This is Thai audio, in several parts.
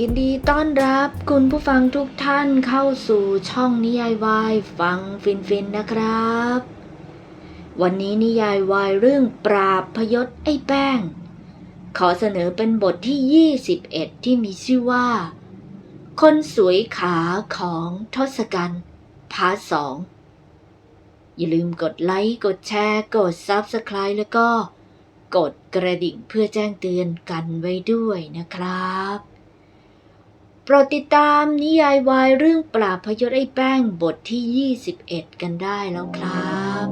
ยินดีต้อนรับคุณผู้ฟังทุกท่านเข้าสู่ช่องนิยายวายฟังฟินฟินนะครับ วันนี้นิยายวายเรื่องปราบพยศไอ้แป้ง ขอเสนอเป็นบทที่ 21 ที่มีชื่อว่า คนสวยขาของทศกัณฐ์พาสองอย่าลืมกดไลค์ กดแชร์ กด Subscribe แล้วก็กดกระดิ่งเพื่อแจ้งเตือนกันไว้ด้วยนะครับ โปรดติดตามนิยายวายเรื่องปราบพยศไอ้แป้งบทที่ 21 กันได้แล้วครับ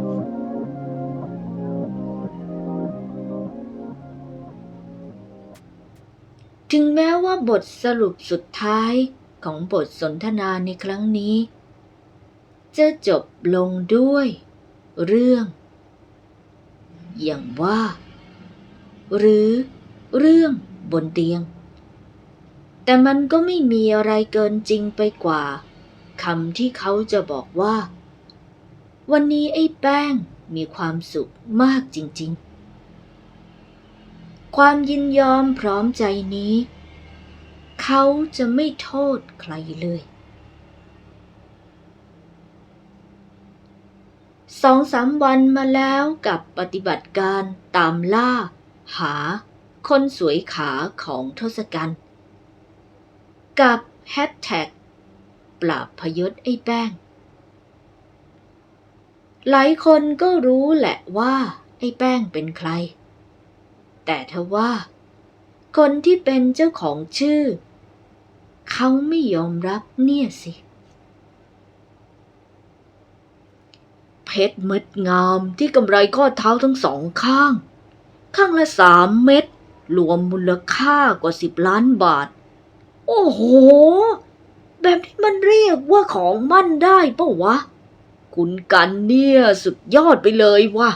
ถึงแม้ว่าบทสรุปสุดท้ายของบทสนทนาในครั้งนี้ จะจบลงด้วย เรื่อง อย่างว่า หรือเรื่องบนเตียง แต่มันก็ไม่มีอะไรเกินจริงไปกว่าคำที่เขาจะบอกว่า วันนี้ไอ้แป้งมีความสุขมากจริงๆ ความยินยอมพร้อมใจนี้ เขาจะไม่โทษใครเลยสองสามวันมาแล้วกับปฏิบัติการตามล่า หา คนสวยขาของทศกัณฐ์ กับแฮชแท็กปราบพยศไอ้แป้ง หลายคนก็รู้แหละว่าไอ้แป้งเป็นใคร แต่ทว่า คนที่เป็นเจ้าของชื่อ เขาไม่ยอมรับเนี่ยสิ เพชรม็ดงามที่กำไรข้อเท้าทั้งสองข้าง ข้างละสามเม็ดรวมมูลค่ากว่าสิบล้านบาท โอ้โห แบบนี้มันเรียกว่าของมั่นได้ปะวะ คุณกันเนี่ยสุดยอดไปเลยวะ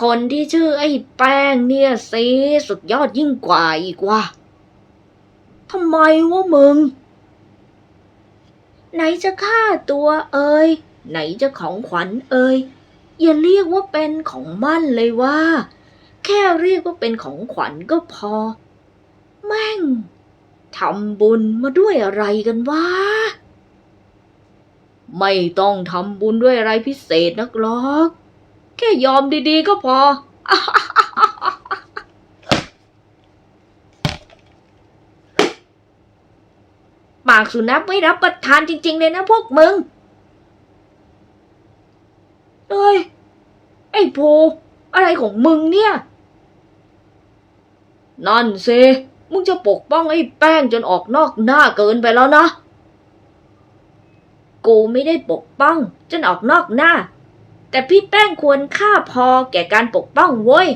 คนที่ชื่อไอ้แป้งเนี่ยสิสุดยอดยิ่งกว่าอีกว่ะทำไมวะมึง ไหนจะค่าตัวเอ่ยไหนจะของขวัญเอ่ยอย่าเรียกว่าเป็นของมั่นเลยว่า แค่เรียกว่าเป็นของขวัญก็พอ แม่งทำบุญมาด้วยอะไรกันวะ ไม่ต้องทำบุญด้วยอะไรพิเศษนักหรอก แค่ยอมดีๆก็พอ ปากสุนัขไม่รับประทานจริง ๆ เลยนะพวกมึง เอ้ย ไอ้ภูอะไรของมึงเนี่ย นั่นสิ มึงจะปกป้องไอ้แป้งจนออกนอกหน้าเกินไปแล้วนะ กูไม่ได้ปกป้อง จนออกนอกหน้า แต่พี่แป้งควรค่าพอแก่การปกป้องเว้ย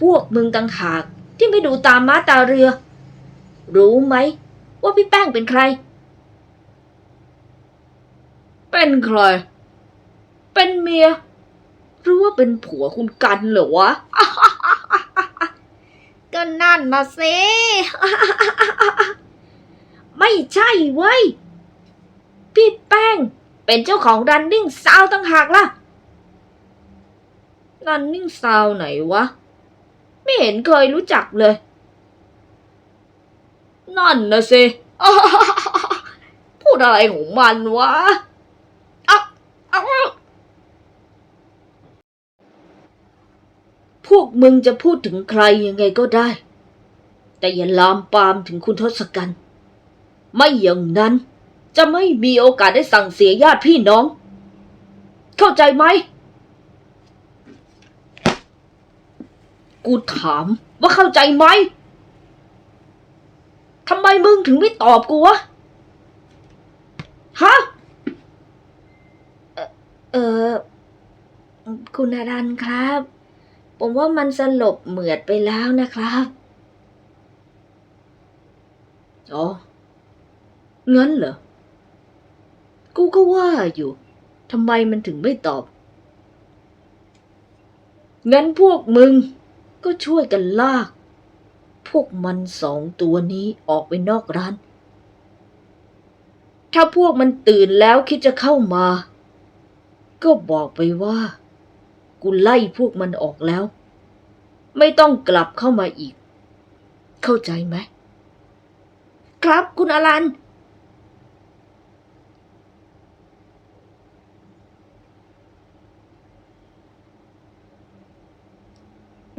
พวกมึงต่างหากที่ไม่ดูตามม้าตาเรือ รู้ไหม ว่าพี่แป้งเป็นใคร เป็นใคร เป็นเมีย หรือว่าเป็นผัวคุณกันเหรอวะ ก็นั่นนะสิไม่ใช่เว้ย พี่แป้ง เป็นเจ้าของรันนิ่งซาวตั้งหากล่ะรันนิ่งซาวไหนวะ ไม่เห็นเคยรู้จักเลย นั่นนะสิพูดอะไรของมันวะเอาเอา พวกมึงจะพูดถึงใครยังไงก็ได้ แต่อย่าลามปามถึงคุณทศกัณฐ์ไม่อย่างนั้นจะไม่มีโอกาสได้สั่งเสียญาติพี่น้อง เข้าใจไหม กูถามว่าเข้าใจไหมทำไมมึงถึงไม่ตอบกูวะ ฮะ เอ่อเออคุณอารันครับ ผมว่ามันสลบเหมือดไปแล้วนะครับอ๋องั้นเหรอ กูก็ว่าอยู่ ทำไมมันถึงไม่ตอบ งั้นพวกมึงก็ช่วยกันลาก พวกมันสองตัวนี้ออกไปนอกร้าน ถ้าพวกมันตื่นแล้วคิดจะเข้ามา ก็บอกไปว่า กูไล่พวกมันออกแล้ว ไม่ต้องกลับเข้ามาอีก เข้าใจไหม ครับคุณอลัน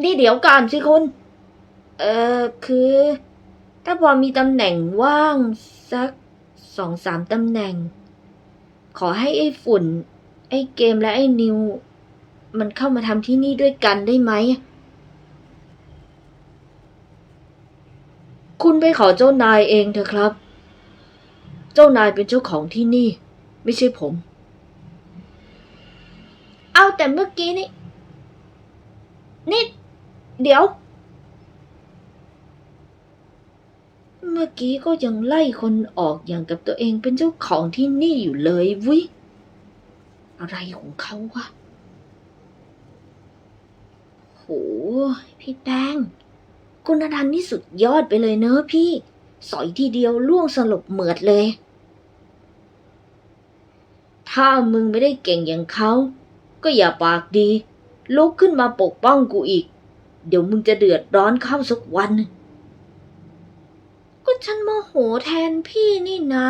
นี่เดี๋ยวก่อนสิคุณ เอ่อคือ ถ้าพอมีตำแหน่งว่างสักสองสามตำแหน่ง ขอให้ไอ้ฝุ่น ไอ้เกมและไอ้นิว มันเข้ามาทำที่นี่ด้วยกันได้ไหม คุณไปขอเจ้านายเองเถอะครับ เจ้านายเป็นเจ้าของที่นี่ ไม่ใช่ผม เอาแต่เมื่อกี้นี่ นี่ เดี๋ยว เมื่อกี้ก็ยังไล่คนออกอย่างกับตัวเองเป็นเจ้าของที่นี่อยู่เลยวิอะไรของเขาวะ โห พี่แป้ง คุณอนันนี่สุดยอดไปเลยเนอะพี่ สอยทีเดียวล่วงสลบเหมือดเลย ถ้ามึงไม่ได้เก่งอย่างเขา ก็อย่าปากดี ลุกขึ้นมาปกป้องกูอีก เดี๋ยวมึงจะเดือดร้อนเข้าสักวัน ก็ฉันโมโหแทนพี่นี่นา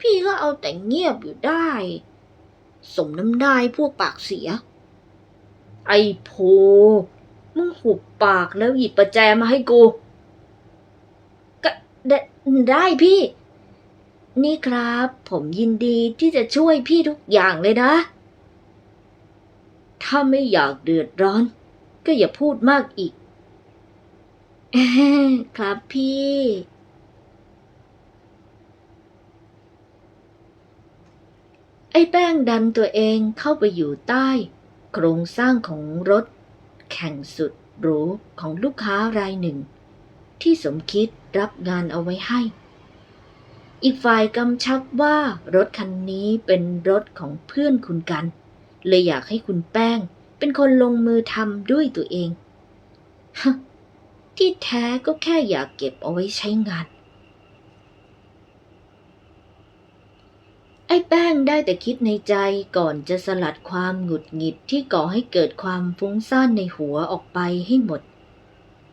พี่ก็เอาแต่เงียบอยู่ได้ สมน้ำได้พวกปากเสีย ไอ้โพ มึงหุบปากแล้วหยิบประแจมาให้กู ก็ได้ได้พี่ นี่ครับ ผมยินดีที่จะช่วยพี่ทุกอย่างเลยนะ ถ้าไม่อยากเดือดร้อน ก็อย่าพูดมากอีก ครับพี่ ไอ้แป้งดันตัวเองเข้าไปอยู่ใต้ โครงสร้างของรถ แข่งสุดหรูของลูกค้ารายหนึ่ง ที่สมคิดรับงานเอาไว้ให้ อีกฝ่ายกำชับว่ารถคันนี้เป็นรถของเพื่อนคุณกัน เลยอยากให้คุณแป้ง เป็นคนลงมือทำด้วยตัวเอง ที่แท้ก็แค่อยากเก็บเอาไว้ใช้งาน อ้แป้งได้แต่คิดในใจก่อนจะสลัดความหงุดหงิดที่ก่อให้เกิดความฟุ้งซ่านในหัวออกไปให้หมด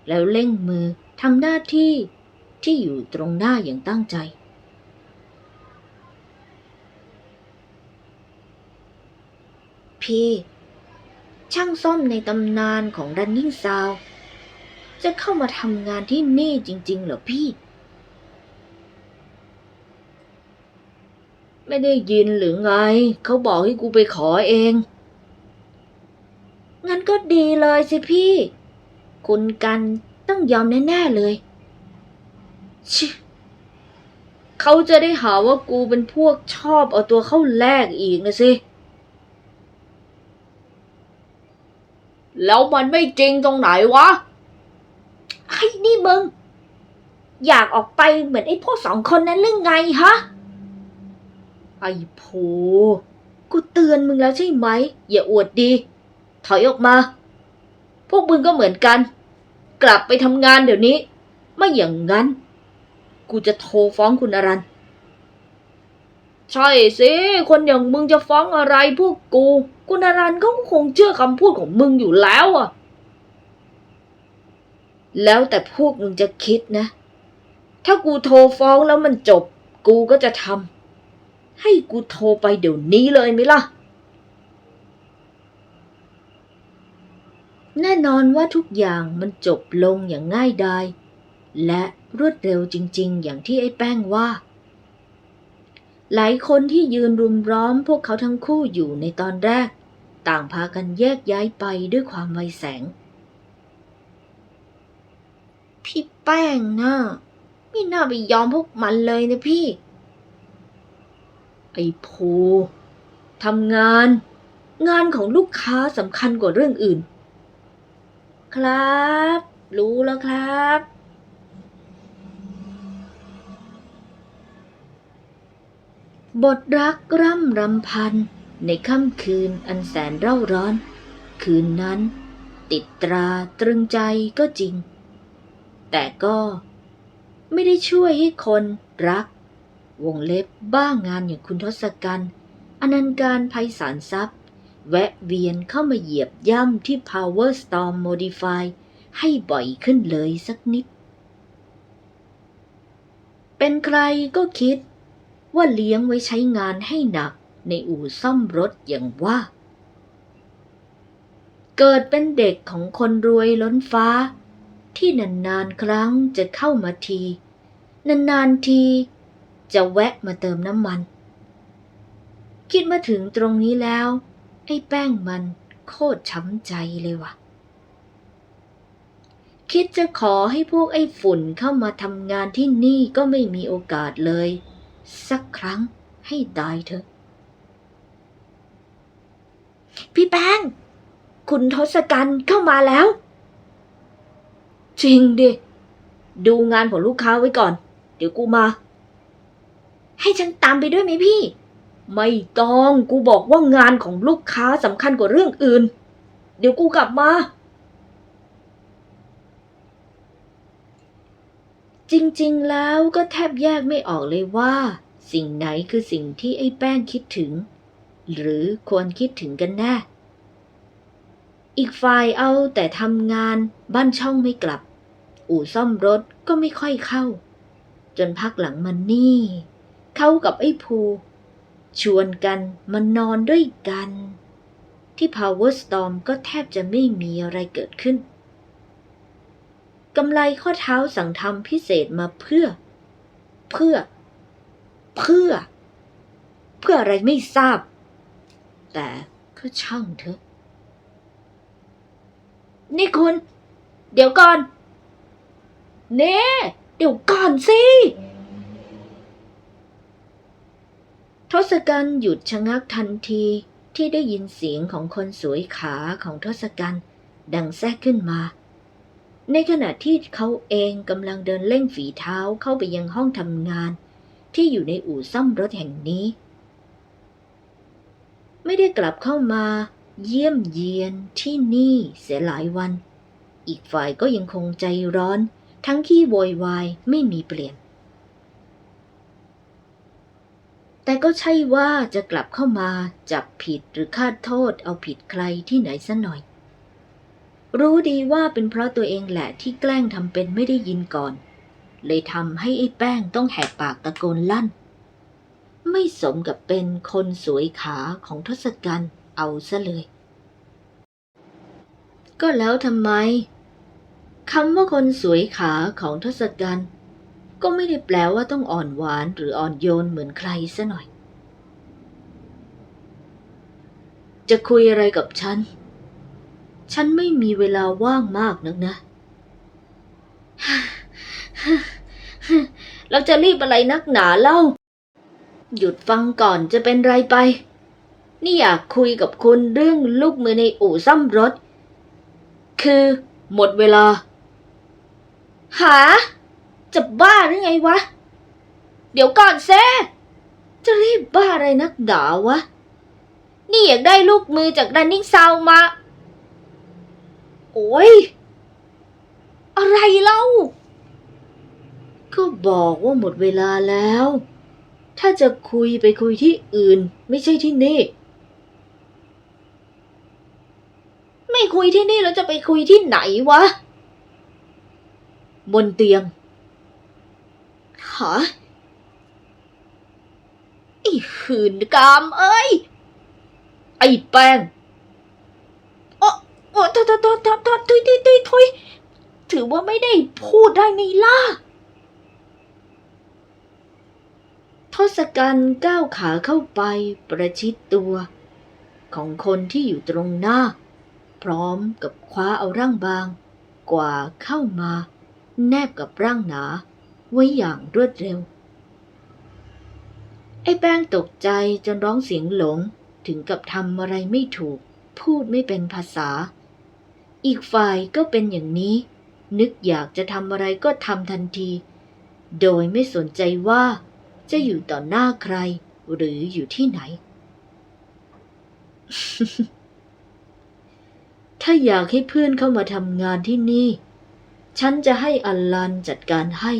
แล้วเร่งมือทำหน้าที่ที่อยู่ตรงหน้าอย่างตั้งใจ พี่ ช่างซ่อมในตำนานของ Running Sound จะเข้ามาทำงานที่นี่จริง ๆ เหรอพี่ ไม่ได้ยินหรือไง เขาบอกให้กูไปขอเอง งั้นก็ดีเลยสิพี่ คุณกันต้องยอมแน่ๆเลย ชิเขาจะได้หาว่ากูเป็นพวกชอบเอาตัวเข้าแลกอีกนะสิ แล้วมันไม่จริงตรงไหนวะ ไอ้นี่มึง อยากออกไปเหมือนไอ้พวกสองคนนั้นหรือไงฮะ ไอ้โพกูเตือนมึงแล้วใช่ไหม อย่าอวดดี ถอยออกมา พวกมึงก็เหมือนกัน กลับไปทำงานเดี๋ยวนี้ ไม่อย่างนั้น กูจะโทรฟ้องคุณอรัน ใช่สิ คนอย่างมึงจะฟ้องอะไรพวกกู คุณอรันก็คงเชื่อคำพูดของมึงอยู่แล้วอะแล้วแต่พวกมึงจะคิดนะ ถ้ากูโทรฟ้องแล้วมันจบ กูก็จะทำ ให้กูโทรไปเดี๋ยวนี้เลยไหมล่ะ แน่นอนว่าทุกอย่างมันจบลงอย่างง่ายดาย และรวดเร็วจริง ๆ อย่างที่ไอ้แป้งว่า หลายคนที่ยืนรุมร้อมพวกเขาทั้งคู่อยู่ในตอนแรก ต่างพากันแยกย้ายไปด้วยความไวแสง พี่แป้งนะ่ะไม่น่าไปยอมพวกมันเลยนะพี่ ไอ้โพทำงาน งานของลูกค้าสำคัญกว่าเรื่องอื่น ครับ รู้แล้วครับ บทรักร่ำรำพัน ในค่ำคืนอันแสนเร่าร้อน คืนนั้น ติดตราตรึงใจก็จริง แต่ก็ไม่ได้ช่วยให้คนรัก วงเล็บบ้างงานอย่างคุณทศกัณฐ์อนันการไพศาลทรัพย์ แวะเวียนเข้ามาเหยียบย่ำที่ Power Storm Modify ให้บ่อยขึ้นเลยสักนิด เป็นใครก็คิด ว่าเลี้ยงไว้ใช้งานให้หนักในอู่ซ่อมรถอย่างว่า เกิดเป็นเด็กของคนรวยล้นฟ้า ที่นานๆครั้งจะเข้ามาที นานๆที จะแวะมาเติมน้ำมัน คิดมาถึงตรงนี้แล้ว ไอ้แป้งมันโคตรช้ำใจเลยว่ะ คิดจะขอให้พวกไอ้ฝุ่นเข้ามาทำงานที่นี่ก็ไม่มีโอกาสเลย สักครั้งให้ตายเถอะ พี่แป้ง คุณทศกัณฐ์เข้ามาแล้ว จริงดิ ดูงานของลูกค้าไว้ก่อน เดี๋ยวกูมา ให้ฉันตามไปด้วยไหมพี่ ไม่ต้องกูบอกว่างานของลูกค้าสำคัญกว่าเรื่องอื่น เดี๋ยวกูกลับมา จริงๆแล้วก็แทบแยกไม่ออกเลยว่า สิ่งไหนคือสิ่งที่ไอ้แป้งคิดถึง หรือควรคิดถึงกันแน่ อีกฝ่ายเอาแต่ทำงานบ้านช่องไม่กลับ อู่ซ่อมรถก็ไม่ค่อยเข้า จนพักหลังมันนี่ เขากับไอ้ภู ชวนกันมานอนด้วยกัน ที่ Power Storm ก็แทบจะไม่มีอะไรเกิดขึ้นกำไรข้อเท้าสั่งทำพิเศษมาเพื่อ เพื่อ เพื่อ เพื่ออะไรไม่ทราบ แต่ก็ช่างเถอะ นี่คุณ เดี๋ยวก่อน เน่ เดี๋ยวก่อนสิ ทศกัณฐ์หยุดชะงักทันทีที่ได้ยินเสียงของคนสวยขาของทศกัณฐ์ดังแทรกขึ้นมา ในขณะที่เขาเองกำลังเดินเล่งฝีเท้าเข้าไปยังห้องทำงาน ที่อยู่ในอู่ซ่อมรถแห่งนี้ ไม่ได้กลับเข้ามาเยี่ยมเยียนที่นี่เสียหลายวัน อีกฝ่ายก็ยังคงใจร้อน ทั้งขี้โวยวายไม่มีเปลี่ยน แต่ก็ใช่ว่าจะกลับเข้ามาจับผิดหรือคาดโทษเอาผิดใครที่ไหนซะหน่อย รู้ดีว่าเป็นเพราะตัวเองแหละที่แกล้งทำเป็นไม่ได้ยินก่อน เลยทำให้ไอ้แป้งต้องแหกปากตะโกนลั่น ไม่สมกับเป็นคนสวยขาของทศกัณฐ์เอาซะเลย ก็แล้วทำไมคำว่าคนสวยขาของทศกัณฐ์ ก็ไม่ได้แปลว่าต้องอ่อนหวานหรืออ่อนโยนเหมือนใครซะหน่อย จะคุยอะไรกับฉัน ฉันไม่มีเวลาว่างมากนักนะ เราจะรีบอะไรนักหนาเล่า หยุดฟังก่อนจะเป็นไรไป นี่อยากคุยกับคุณเรื่องลูกมือในอู่ซ่อมรถ คือหมดเวลา หา จะบ้าหรือไงวะ เดี๋ยวก่อนเซจะรีบบ้าอะไรนักดาวะ นี่อยากได้ลูกมือจากดันนิ่งซาวมา โอ้ย อะไรเล่า ก็บอกว่าหมดเวลาแล้ว ถ้าจะคุยไปคุยที่อื่น ไม่ใช่ที่นี่ ไม่คุยที่นี่แล้วจะไปคุยที่ไหนวะ บนเตียง หาไอ้หืนกามเอ้ย ไอ้แป้งโอ้โอ้ทอทอทอทอทอทุยทุยทุยทุยถือว่าไม่ได้พูดได้ไงล่ะทศกัณฐ์ก้าวขาเข้าไปประชิดตัว ของคนที่อยู่ตรงหน้า พร้อมกับคว้าเอาร่างบาง กว่าเข้ามา แนบกับร่างหนา ไว้อย่างรวดเร็ว ไอ้แป้งตกใจจนร้องเสียงหลงถึงกับทำอะไรไม่ถูก พูดไม่เป็นภาษา อีกฝ่ายก็เป็นอย่างนี้ นึกอยากจะทำอะไรก็ทำทันที โดยไม่สนใจว่าจะอยู่ต่อหน้าใครหรืออยู่ที่ไหน ถ้าอยากให้เพื่อนเข้ามาทำงานที่นี่ ฉันจะให้อลันจัดการให้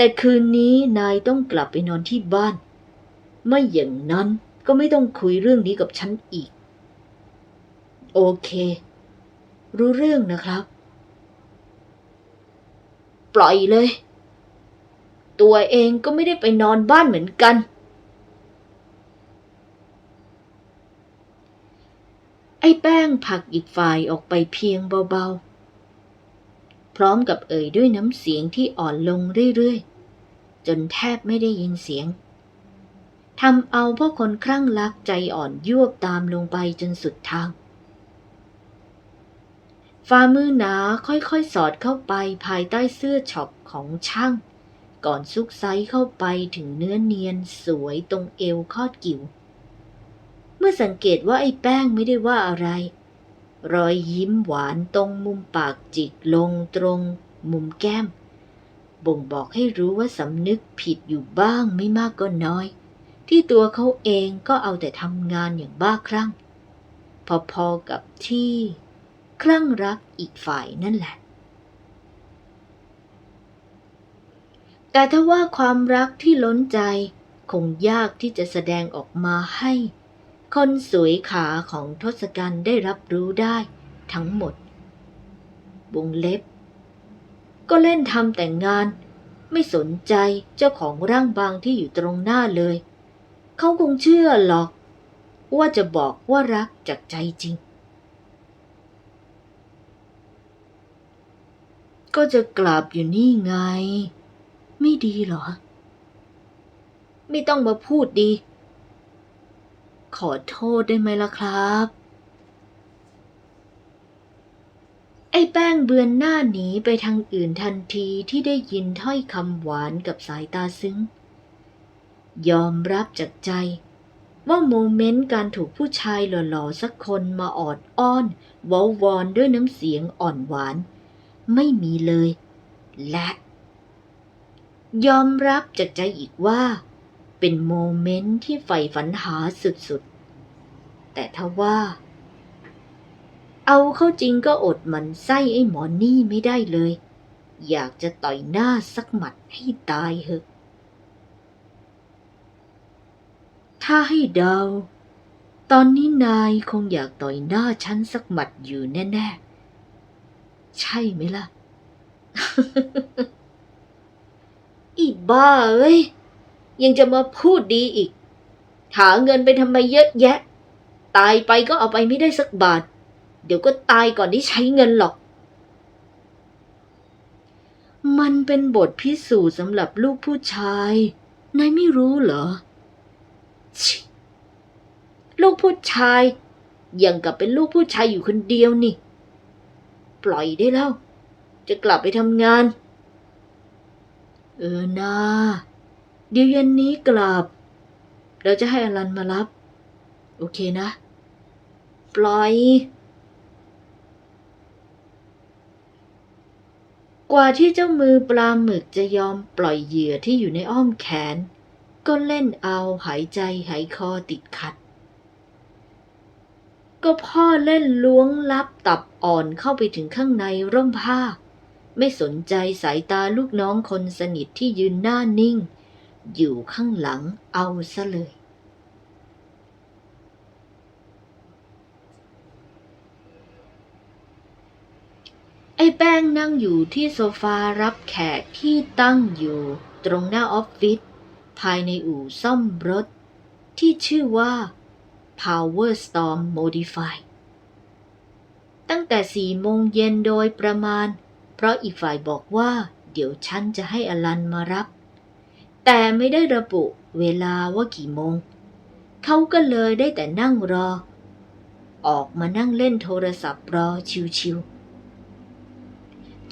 แต่คืนนี้นายต้องกลับไปนอนที่บ้าน ไม่อย่างนั้นก็ไม่ต้องคุยเรื่องนี้กับฉันอีก โอเค รู้เรื่องนะครับ ปล่อยเลย ตัวเองก็ไม่ได้ไปนอนบ้านเหมือนกัน ไอ้แป้งผลักอีกฝ่ายออกไปเพียงเบาๆ พร้อมกับเอ่ยด้วยน้ำเสียงที่อ่อนลงเรื่อยๆ จนแทบไม่ได้ยินเสียงทำเอาพ่อคนคลั่งรักใจอ่อนยวบตามลงไปจนสุดทาง ฝ่ามือหนาค่อยๆ สอดเข้าไปภายใต้เสื้อช็อปของช่าง ก่อนซุกไซเข้าไปถึงเนื้อเนียนสวยตรงเอวคอดกิ่ว เมื่อสังเกตว่าไอ้แป้งไม่ได้ว่าอะไร รอยยิ้มหวานตรงมุมปากจิกลงตรงมุมแก้ม บ่งบอกให้รู้ว่าสำนึกผิดอยู่บ้างไม่มากก็น้อย ที่ตัวเขาเองก็เอาแต่ทำงานอย่างบ้าคลั่ง พอๆกับที่คลั่งรักอีกฝ่ายนั่นแหละ แต่ถ้าว่าความรักที่ล้นใจคงยากที่จะแสดงออกมาให้ คนสวยขาของทศกัณฐ์ได้รับรู้ได้ทั้งหมด วงเล็บ ก็เล่นทำแต่งงาน ไม่สนใจเจ้าของร่างบางที่อยู่ตรงหน้าเลย เขาคงเชื่อหรอก ว่าจะบอกว่ารักจากใจจริง ก็จะกลับอยู่นี่ไง ไม่ดีหรอ ไม่ต้องมาพูดดี ขอโทษได้ไหมล่ะครับ ไอ้แป้งเบือนหน้าหนีไปทางอื่นทันทีที่ได้ยินถ้อยคำหวานกับสายตาซึ้ง ยอมรับจากใจ ว่าโมเมนต์การถูกผู้ชายหล่อๆสักคนมาออดอ้อนวอลวอนด้วยน้ำเสียงอ่อนหวาน ไม่มีเลย และ ยอมรับจากใจอีกว่าเป็นโมเมนต์ที่ใฝ่ฝันหาสุดๆ แต่ถ้าว่า เอาเข้าจริงก็อดมันไส้ไอ้หมอนี่ไม่ได้เลย อยากจะต่อยหน้าสักหมัดให้ตายเหอะ ถ้าให้เดา ตอนนี้นายคงอยากต่อยหน้าฉันสักหมัดอยู่แน่ ๆ ใช่ไหมล่ะ อีบ้าเอ้ยยังจะมาพูดดีอีก หาเงินไปทำไมเยอะแยะ ตายไปก็เอาไปไม่ได้สักบาท เดี๋ยวก็ตายก่อนที่ใช้เงินหรอก มันเป็นบทพิสูจน์สำหรับลูกผู้ชาย นายไม่รู้เหรอชิลูกผู้ชายยังกับเป็นลูกผู้ชายอยู่คนเดียวนี่ ปล่อยได้แล้ว จะกลับไปทำงาน เออนาเดี๋ยวเย็นนี้กลับ เราจะให้อลันมารับ โอเคนะ ปล่อย กว่าที่เจ้ามือปลาหมึกจะยอมปล่อยเหยื่อที่อยู่ในอ้อมแขน ก็เล่นเอาหายใจหายคอติดขัด ก็พ่อเล่นล้วงลับตับอ่อนเข้าไปถึงข้างในร่มผ้า ไม่สนใจสายตาลูกน้องคนสนิทที่ยืนหน้านิ่ง อยู่ข้างหลังเอาซะเลย ไอ้แป้งนั่งอยู่ที่โซฟารับแขกที่ตั้งอยู่ ตรงหน้าออฟฟิศภายในอู่ซ่อมรถ ที่ชื่อว่า Power Storm Modify ตั้งแต่สี่โมงเย็นโดยประมาณ เพราะอีกฝ่ายบอกว่า เดี๋ยวฉันจะให้อลันมารับ แต่ไม่ได้ระบุเวลาว่ากี่โมง เขาก็เลยได้แต่นั่งรอ ออกมานั่งเล่นโทรศัพท์รอชิวๆ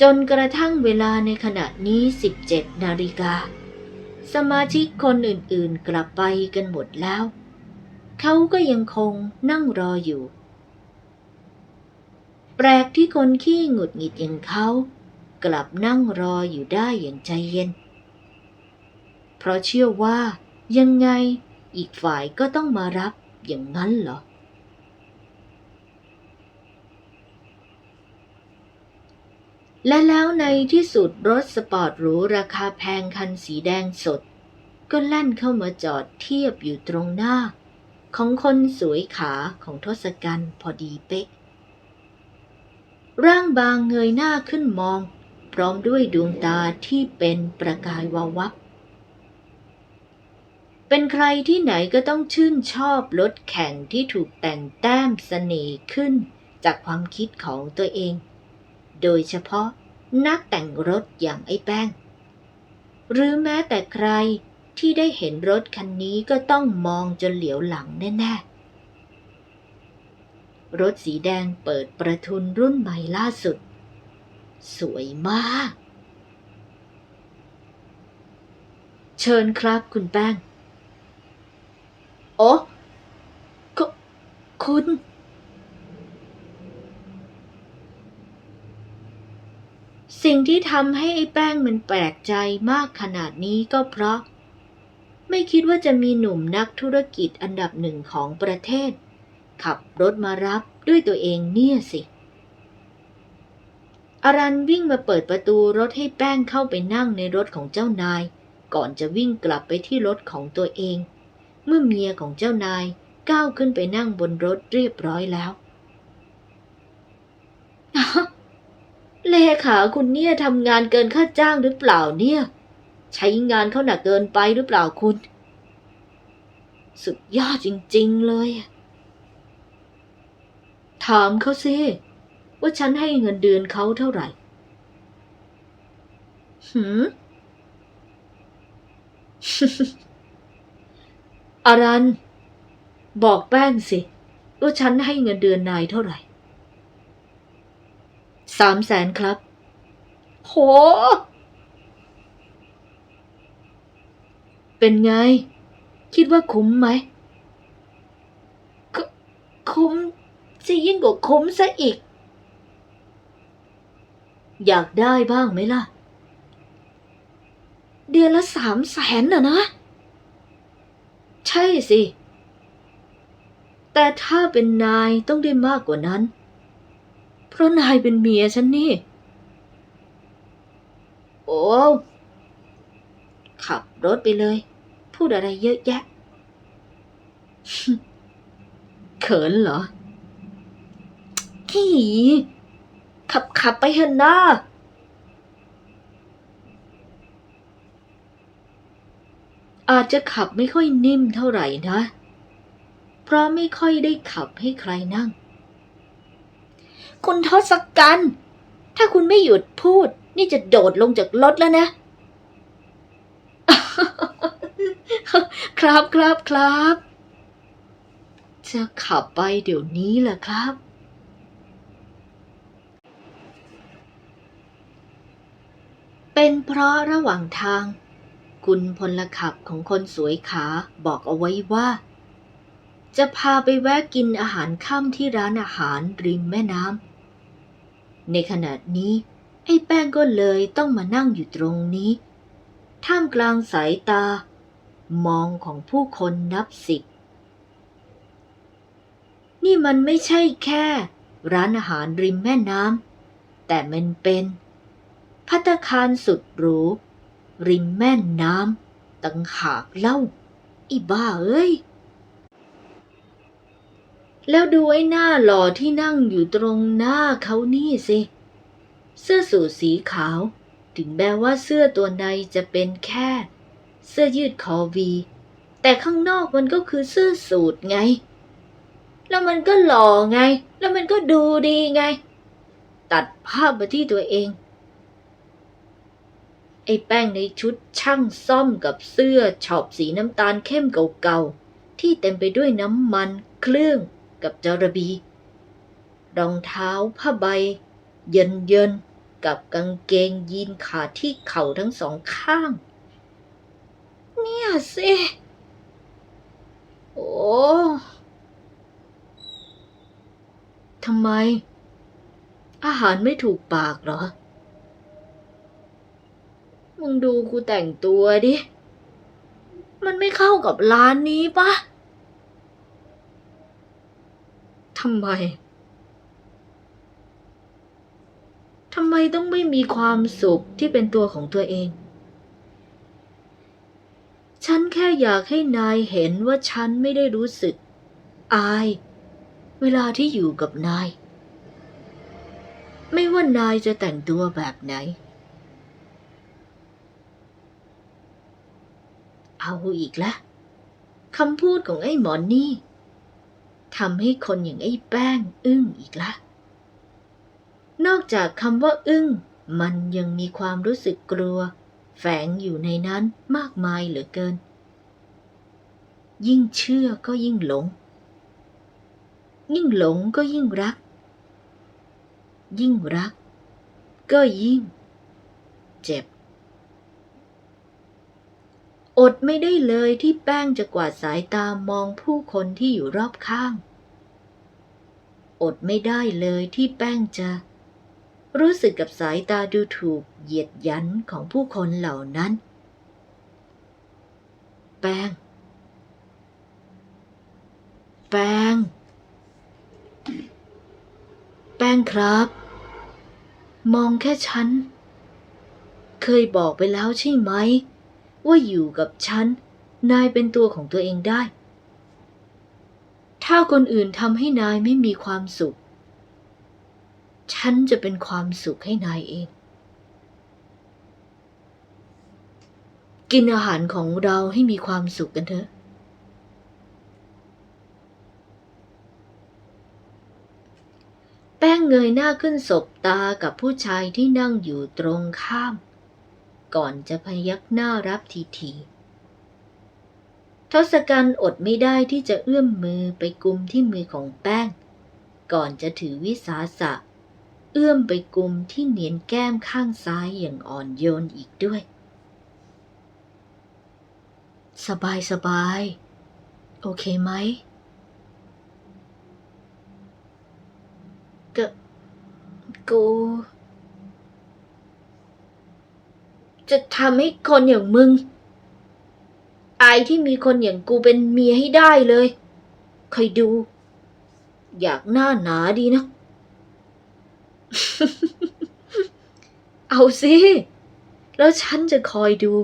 จนกระทั่งเวลาในขณะนี้ 17 นาฬิกา สมาชิกคนอื่นๆกลับไปกันหมดแล้ว เขาก็ยังคงนั่งรออยู่ แปลกที่คนขี้หงุดหงิดอย่างเขา กลับนั่งรออยู่ได้อย่างใจเย็น เพราะเชื่อว่ายังไงอีกฝ่ายก็ต้องมารับอย่างนั้นเหรอ และแล้วในที่สุดรถสปอร์ตหรูราคาแพงคันสีแดงสด ก็แล่นเข้ามาจอดเทียบอยู่ตรงหน้า ของคนสวยขาของทศกัณฐ์พอดีเป๊ะร่างบางเงยหน้าขึ้นมอง พร้อมด้วยดวงตาที่เป็นประกายวาววับ เป็นใครที่ไหนก็ต้องชื่นชอบรถแข่งที่ถูกแต่งแต้มเสน่ห์ขึ้นจากความคิดของตัวเอง โดยเฉพาะนักแต่งรถอย่างไอ้แป้ง หรือแม้แต่ใครที่ได้เห็นรถคันนี้ก็ต้องมองจนเหลียวหลังแน่ๆ รถสีแดงเปิดประทุนรุ่นใหม่ล่าสุด สวยมาก เชิญครับคุณแป้ง โอ้คุคุณ สิ่งที่ทำให้ไอ้แป้งมันแปลกใจมากขนาดนี้ก็เพราะ ไม่คิดว่าจะมีหนุ่มนักธุรกิจอันดับหนึ่งของประเทศ ขับรถมารับด้วยตัวเองเนี่ยสิ อารันวิ่งมาเปิดประตูรถให้แป้งเข้าไปนั่งในรถของเจ้านาย ก่อนจะวิ่งกลับไปที่รถของตัวเอง เมื่อเมียของเจ้านายก้าวขึ้นไปนั่งบนรถเรียบร้อยแล้ว เลขาคุณเนี่ยทำงานเกินค่าจ้างหรือเปล่าเนี่ย ใช้งานเขาหนักเกินไปหรือเปล่าคุณ สุดยอดจริง ๆ เลย ถามเขาสิว่าฉันให้เงินเดือนเขาเท่าไหร่ หืมอารัน บอกแป้งสิว่าฉันให้เงินเดือนนายเท่าไหร่ สามแสนครับ โห เป็นไง คิดว่าคุ้มไหมคุคุ้มจะยิ่งกว่าคุ้มซะอีก อยากได้บ้างไหมล่ะ เดือนละสามแสนน่ะนะ ใช่สิ แต่ถ้าเป็นนายต้องได้มากกว่านั้น เพราะนายเป็นเมียฉันนี่ โอ้ขับรถไปเลย พูดอะไรเยอะแยะ เขินเหรอขี้ขับขับไปเถอะนะอาจจะขับไม่ค่อยนิ่มเท่าไหร่นะ เพราะไม่ค่อยได้ขับให้ใครนั่ง คุณทศกัณฐ์ถ้าคุณไม่หยุดพูด นี่จะโดดลงจากรถแล้วนะ ครับครับครับ จะขับไปเดี๋ยวนี้แหละครับ เป็นเพราะระหว่างทาง คุณพลขับของคนสวยขาบอกเอาไว้ว่า จะพาไปแวะกินอาหารค่ำที่ร้านอาหารริมแม่น้ำ ในขณะนี้ ไอ้แป้งก็เลยต้องมานั่งอยู่ตรงนี้ ท่ามกลางสายตา มองของผู้คนนับสิบ นี่มันไม่ใช่แค่ ร้านอาหารริมแม่น้ำ แต่มันเป็น พัตคารสุดหรูริมแม่น้ำตั้งหากเล่า อีบ้าเอ้ย แล้วดูไอ้หน้าหล่อที่นั่งอยู่ตรงหน้าเขานี่สิ เสื้อสูทสีขาว ถึงแม้ว่าเสื้อตัวในจะเป็นแค่ เสื้อยืดคอวี แต่ข้างนอกมันก็คือเสื้อสูทไง แล้วมันก็หล่อไง แล้วมันก็ดูดีไง ตัดภาพมาที่ตัวเอง ไอ้แป้งในชุดช่างซ่อมกับเสื้อช็อปสีน้ำตาลเข้มเก่าๆที่เต็มไปด้วยน้ำมันเครื่อง กับจระบี รองเท้าผ้าใบ เยินเยินกับกางเกงยีนขาดที่เข่าทั้งสองข้าง เนี่ยสิ โอ้ทำไม อาหารไม่ถูกปากเหรอ มึงดูกูแต่งตัวดิ มันไม่เข้ากับร้านนี้ปะทำไม ทำไมต้องไม่มีความสุขที่เป็นตัวของตัวเอง ฉันแค่อยากให้นายเห็นว่าฉันไม่ได้รู้สึก อาย เวลาที่อยู่กับนาย ไม่ว่านายจะแต่งตัวแบบไหน เอาอีกแล้วคำพูดของไอ้หมอนนี่ ทำให้คนอย่างไอ้แป้งอึ้งอีกละ นอกจากคำว่าอึ้ง มันยังมีความรู้สึกกลัว แฝงอยู่ในนั้นมากมายเหลือเกิน ยิ่งเชื่อก็ยิ่งหลง ยิ่งหลงก็ยิ่งรัก ยิ่งรัก ก็ยิ่ง เจ็บอดไม่ได้เลยที่แป้งจะกวาดสายตามองผู้คนที่อยู่รอบข้าง อดไม่ได้เลยที่แป้งจะ รู้สึกกับสายตาดูถูกเหยียดยันของผู้คนเหล่านั้น แป้ง แป้ง แป้งครับ มองแค่ฉัน เคยบอกไปแล้วใช่ไหม ว่าอยู่กับฉัน นายเป็นตัวของตัวเองได้ ถ้าคนอื่นทำให้นายไม่มีความสุข ฉันจะเป็นความสุขให้นายเอง กินอาหารของเราให้มีความสุขกันเถอะแป้งเงยหน้าขึ้นสบตากับผู้ชายที่นั่งอยู่ตรงข้าม ก่อนจะพยักหน้ารับทีที ทศกัณฐ์อดไม่ได้ที่จะเอื้อมมือไปกุมที่มือของแป้ง ก่อนจะถือวิสาสะ เอื้อมไปกุมที่เนียนแก้มข้างซ้ายอย่างอ่อนโยนอีกด้วย สบายสบาย โอเคไหมกกูจะทำให้คนอย่างมึง อายที่มีคนอย่างกูเป็นเมียให้ได้เลยคอยดู อยากหน้าหนาดีนะ เอาสิ แล้วฉันจะคอยดู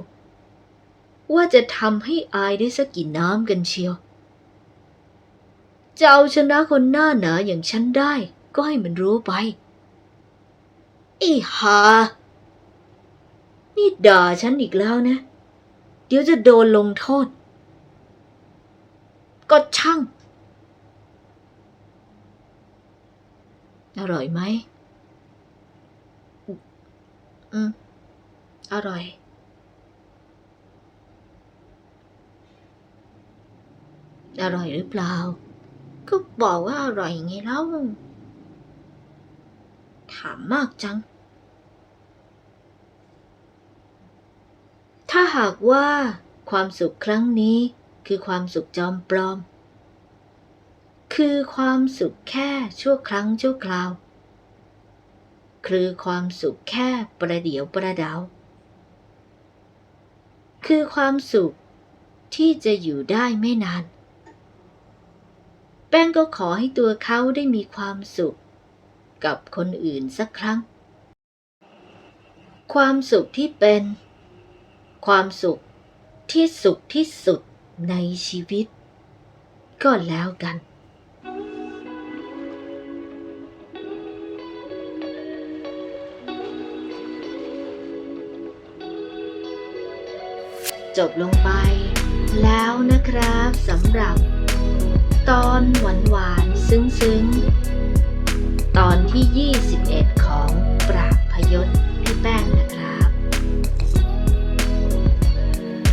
ว่าจะทำให้อายได้สักกี่น้ำกันเชียว จะเอาชนะคนหน้าหนาอย่างฉันได้ ก็ให้มันรู้ไปอ้หา นี่ด่าฉันอีกแล้วนะ ดี๋ยวจะโดนลงโทษ ก็ช่าง อร่อยไหม อืม อร่อย อร่อยหรือเปล่า ก็บอกว่าอร่อยไงเล่าถามมากจัง ถ้าหากว่าความสุขครั้งนี้คือความสุขจอมปลอม คือความสุขแค่ชั่วครั้งชั่วคราว คือความสุขแค่ประเดี๋ยวประดาว คือความสุขที่จะอยู่ได้ไม่นาน แป้งก็ขอให้ตัวเขาได้มีความสุข กับคนอื่นสักครั้ง ความสุขที่เป็น ความสุขที่สุขที่สุดในชีวิต ก็แล้วกันจบลงไปแล้วนะครับสำหรับ ตอนหวานหวานๆซึ้งๆตอนที่ 21 ของปราบพยศพี่แป้งนะ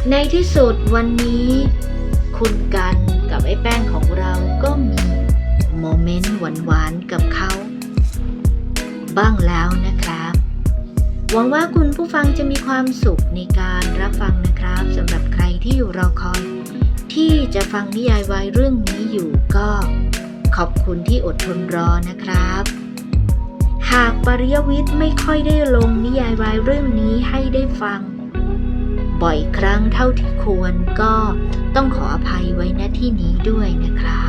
ในที่สุดวันนี้ คุณกันกับไอ้แป้งของเราก็มีโมเมนต์หวานๆกับเขา บ้างแล้วนะครับ หวังว่าคุณผู้ฟังจะมีความสุขในการรับฟังนะครับสำหรับใครที่อยู่รอคอย ที่จะฟังนิยายวายเรื่องนี้อยู่ก็ขอบคุณที่อดทนรอนะครับ หากปริยวิทย์ไม่ค่อยได้ลงนิยายวายเรื่องนี้ให้ได้ฟัง บ่อยครั้งเท่าที่ควรก็ต้องขออภัยไว้ณที่นี้ด้วยนะครับ